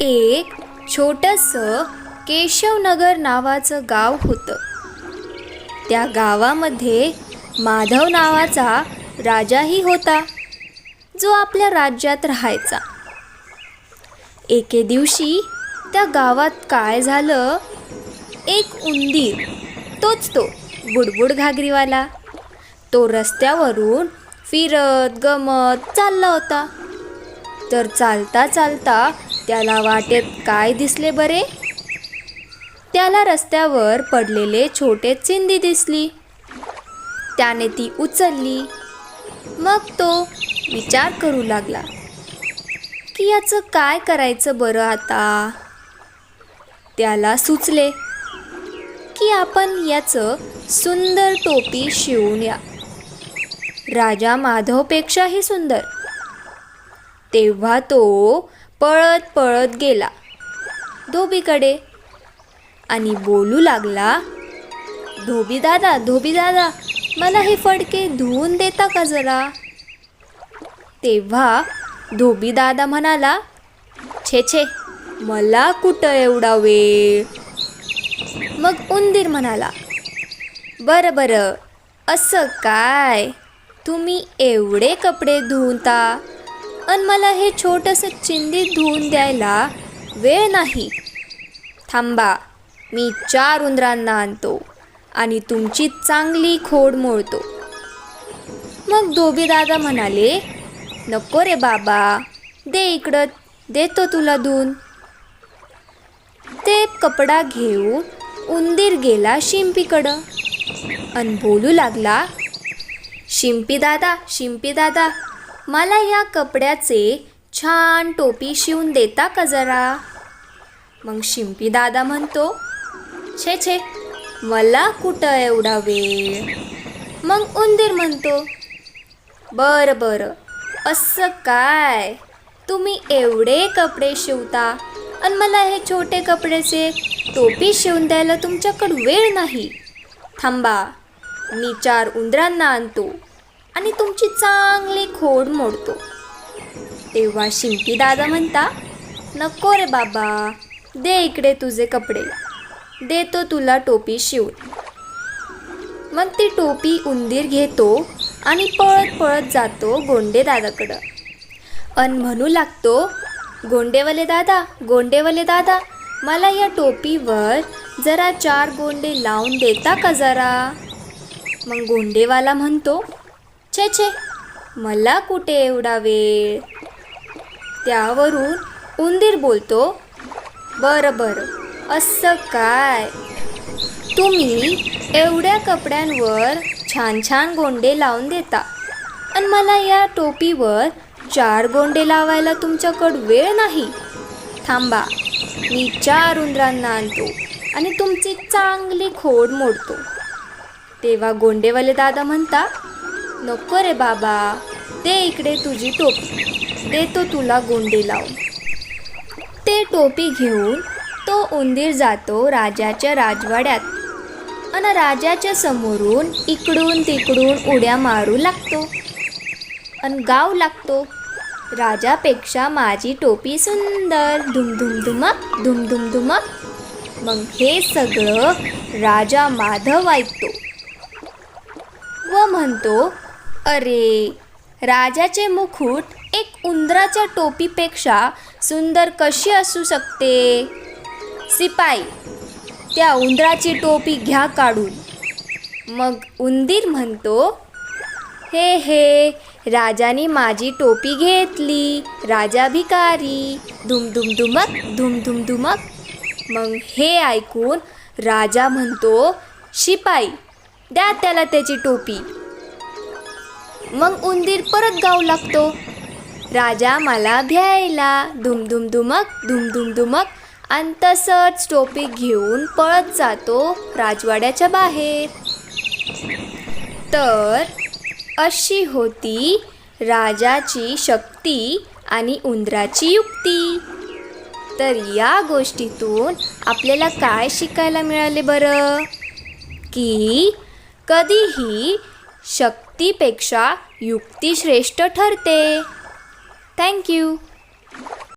एक छोटंसं केशवनगर नावाचं गाव होतं. त्या गावामध्ये माधव नावाचा राजाही होता जो आपल्या राज्यात राहायचा. एके दिवशी त्या गावात काय झालं? एक उंदीर तोच तो बुडबुड घागरीवाला. तो रस्त्यावरून फिरत गमत चालला होता. तर चालता चालता त्याला वाटेत काय दिसले बरे? त्याला रस्त्यावर पडलेले छोटे चिंदी दिसली. त्याने ती उचलली. मग तो विचार करू लागला की याचं काय करायचं बरं आता? त्याला सुचले की आपण याचं सुंदर टोपी शिवून या. राजा माधवपेक्षाही सुंदर. तेव्हा तो पळत पळत गेला. धोबीकडे. आणि बोलू लागला धोबी दादा धोबी दादा मला हे फडके धुवून देता का जरा? तेव्हा धोबी दादा म्हणाला छे छे मला कुठं एवढा वेळ मग उंदीर म्हणाला बरं बरं असं काय? तुम्ही एवढे कपडे धुवता? आणि मला हे छोटंसं चिंदी धुवून द्यायला वेळ नाही. थांबा मी चार उंदरांना आणतो आणि तुमची चांगली खोड मोडतो. मग धोबी दादा म्हणाले नको रे बाबा दे इकडं देतो तुला धुवून ते कपडा घेऊन उंदीर गेला शिंपीकडं. आणि बोलू लागला शिंपी दादा शिंपी दादा मला या कपड्याचे छान टोपी शिवून देता का जरा? मग शिंपी दादा म्हणतो छे छे मला कुठं एवढा वेळ? मग उंदीर म्हणतो बरं बरं असं काय? तुम्ही एवढे कपडे शिवता आणि मला हे छोटे कपड्याचे टोपी शिवून द्यायला तुमच्याकडं वेळ नाही. थांबा मी चार उंदरांना आणतो. आणि तुमची चांगली खोड मोडतो. तेव्हा शिंपी दादा म्हणता नको रे बाबा दे इकडे तुझे कपडे. देतो तुला टोपी शिवून. मग ती टोपी उंदीर घेतो आणि पळत पळत जातो गोंडे दादाकडं. अन म्हणू लागतो गोंडेवाले दादा गोंडेवाले दादा मला या टोपीवर जरा चार गोंडे लावून देता का जरा? मग गोंडेवाला म्हणतो छे छे मला कुठे एवढा वेळ? त्यावरून उंदीर बोलतो बरं बरं असं काय? तुम्ही एवढ्या कपड्यांवर छान छान गोंडे लावून देता आणि मला या टोपीवर चार गोंडे लावायला तुमच्याकडं वेळ नाही. थांबा मी चार उंदरांना आणतो आणि तुमची चांगली खोड मोडतो. तेव्हा गोंडेवाले दादा म्हणता नको रे बाबा दे इकडे तुझी टोपी. देतो तुला गोंडे लावून. ते टोपी घेऊन तो उंदीर जातो राजाच्या राजवाड्यात. आणि राजाच्या समोरून इकडून तिकडून उड्या मारू लागतो. आणि गाव लागतो. राजापेक्षा माझी टोपी सुंदर. धुमधुम धुमक धुमधुम धुमक. मग हे सगळं राजा माधव ऐकतो. व म्हणतो अरे राजाचे मुकुट एक उंदराच्या टोपीपेक्षा सुंदर कशी असू शकते? सिपाई त्या उंदराची टोपी घ्या काढून. मग उंदीर म्हणतो हे हे राजाने माझी टोपी घेतली राजा भिकारी धुम धुम धुमक धुम धुम धुमक मग हे ऐकून राजा म्हणतो शिपाई द्या त्याला त्याची टोपी. मग उंदीर परत गाऊ लागतो. राजा मला भ्यायला. धुमधुम धुमक धुमधुम धुमक. आणि तसंच टोपी घेऊन पळत जातो राजवाड्याच्या बाहेर. तर अशी होती राजाची शक्ती आणि उंदराची युक्ती. तर या गोष्टीतून आपल्याला काय शिकायला मिळाले बरं? की कधीही शक्तीपेक्षा युक्ती श्रेष्ठ ठरते थँक्यू